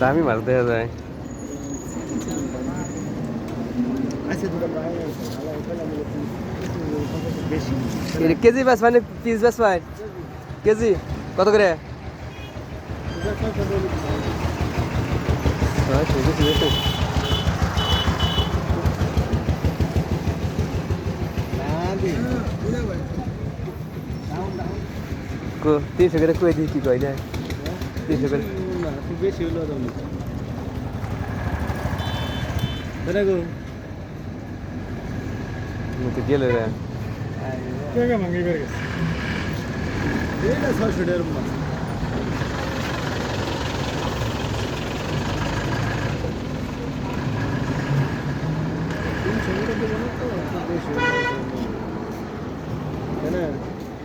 দামি মাছ দেখা যায়। কেজি বাস মানে পিস বাস পাই কেজি? কত করে? তিনশো করে কই দিই কি কই না? তিনশো করে। বেশি হলো দাম দাদা গো তো গেল রে টাকা মাঙ্গি করে গেছে এইটা ছয়শো টাকার মাছ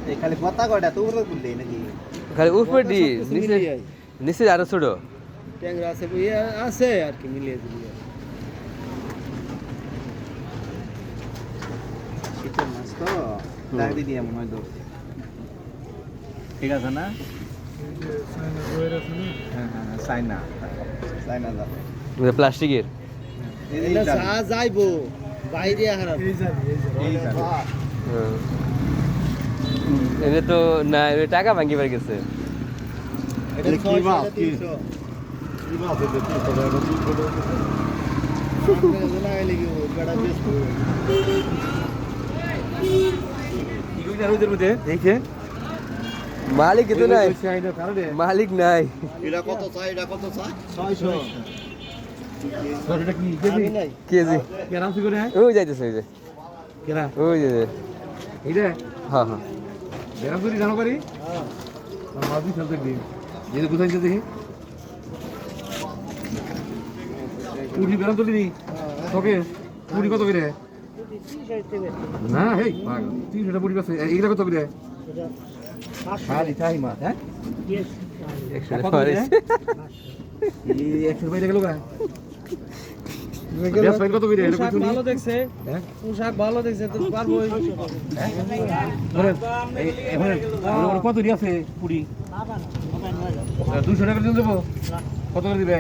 এই খালি কথা কয়টা তো উপরে তুললে নাকি খালি উপরে দি নিচে নিচে আরও ছোট? ট্যাংরা আছে আছে আর কি মিলিয়ে দিলি শীতের মাছ তো? ডাক দিয়ে ধরছে ঠিক আছে না? হ্যাঁ হ্যাঁ হ্যাঁ প্লাস্টিকের? এটা যাইবো বাইরে হারাম এই হ্যাঁ। এনে তো না টাকা ভাঙ্গি পার গেছে। কি মাছ? কি? কি মাছ এটা কি কইরা রোদের মধ্যে দেখে মালিক তো নাই মালিক নাই এটা কত চাই এটা কত চাই ছয়শো। কেজি ওই যাইতেছে ওই যে ওই যে হ্যাঁ হ্যাঁ জানো করি এই কোথায় দেখি। পুরি বেরাম তুলি নি তোকে? পুরি কত করে? না হেই পাগল। তিনশোটা পুরি আছে এইগুলা কত করে? টাকা? ভালো দেখছে। হ্যাঁ? পোশাক ভালো দেখছে তো পারব কত আছে পুরি? দুশো টাকা দিয়ে দেবো? কত করে দিবে?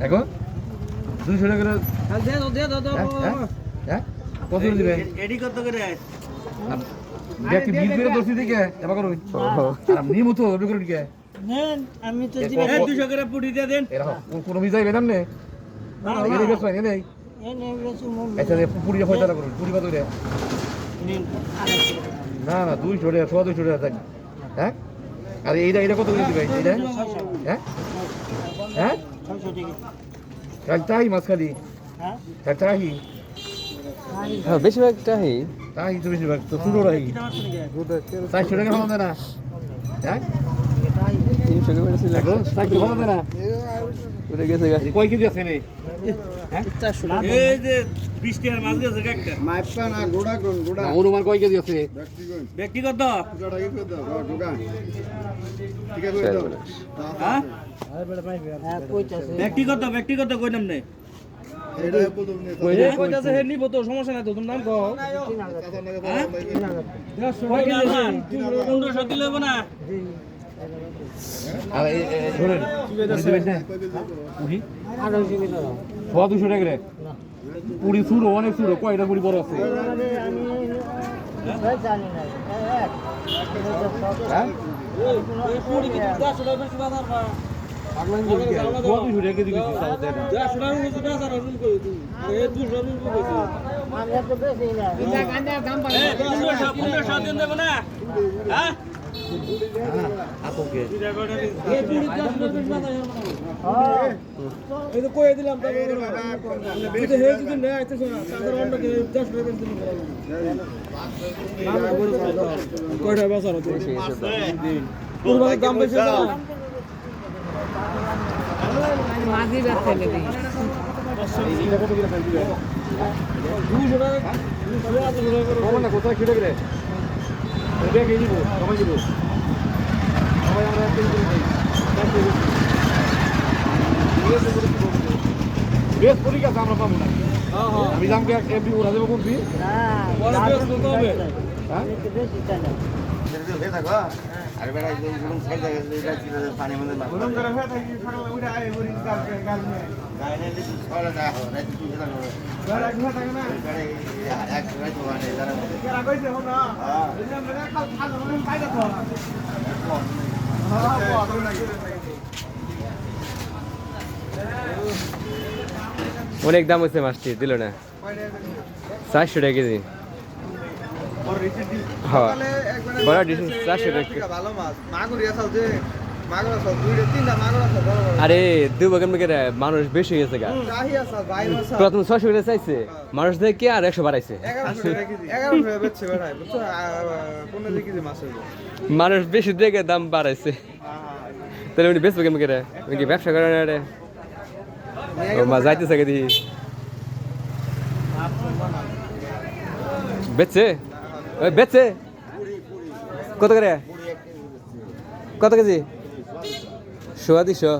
এখন দুশো টাকা হ্যাঁ, হ্যাঁ, হ্যাঁ? কত করে দিবে? এডি কত করে আর ব্যক্তি বিল করে দোষী দিকে এবার করুন আর মতো এবার করুন কে আমি তো দিবেন কত- দুশো করে পুটি দিয়ে দেন। কোনো বেদাম নে? এনে বেশ পাই নেই এনে বেশি আচ্ছা পুরি হয় তারা করুন। পুরি কত করে? নিন না না দুইশো টাকা সোয়া দুইশো টাকা থাকি হ্যাঁ? আর এইটা এইটা কত করে দিবে? এইটা? হ্যাঁ? হ্যাঁ? তাই মাছ খালি হ্যাঁ? তাহি হ্যাঁ বেশিরভাগ টাই। তাহি তো বেশিরভাগ তো শুরু রাহি চারশো টাকা ভালো না। হ্যাঁ? তিনশো টাকা ভালো না। কয় কেজি আছে এই যে বিশ টাকার মাছ গেছে একটা মাইপটা না গোড়া কোন গোড়া অনুমান কয় কেজি আছে ব্যক্তিগত চার বলে। হ্যাঁ হ্যাঁ ব্যক্তিগত ব্যক্তিগত কই নাম নেই সমস্যা নাই তো তোমার নাম কও পনেরোশো দিলে না সোয়া দুশো টাকা করে পুরি শুরু অনেক শুরু কয়টা পুরি বড় আছে? ভাই কয়টা। কুরবানির দাম বেশি মাঝি নেবে দুশো টাকা কোথায় খেটে গেলে খেয়ে দিব সবাই দিব সবাই আমরা এক কেজি করে খাই। বেশ আমরা পাবো না। আমি দামকে এমপি ওরা দেবো কোন ফি। হ্যাঁ? আর বেড়া পানি মধ্যে অনেক দাম হয়েছে মাছটি দিল না। চারশো টাকা কেজি। হ্যাঁ। চারশো টাকা। ভালো মাছ মাগুর আসাল যে। আরে দুই বাগান মেঘে মানুষ বেশি হয়ে গেছে গা প্রথম ছশো করে চাইছে মানুষ দেখে আর একশো বাড়াইছে। মানুষ বেশি দেখে দাম বাড়াইছে। তাহলে উনি বেচবে কেমন করে উনি ব্যবসা করে না রে? ও মা যাইতেছে কে দিই বেচছে? বেচছে? কত করে? কত কেজি? সোয়া দিশো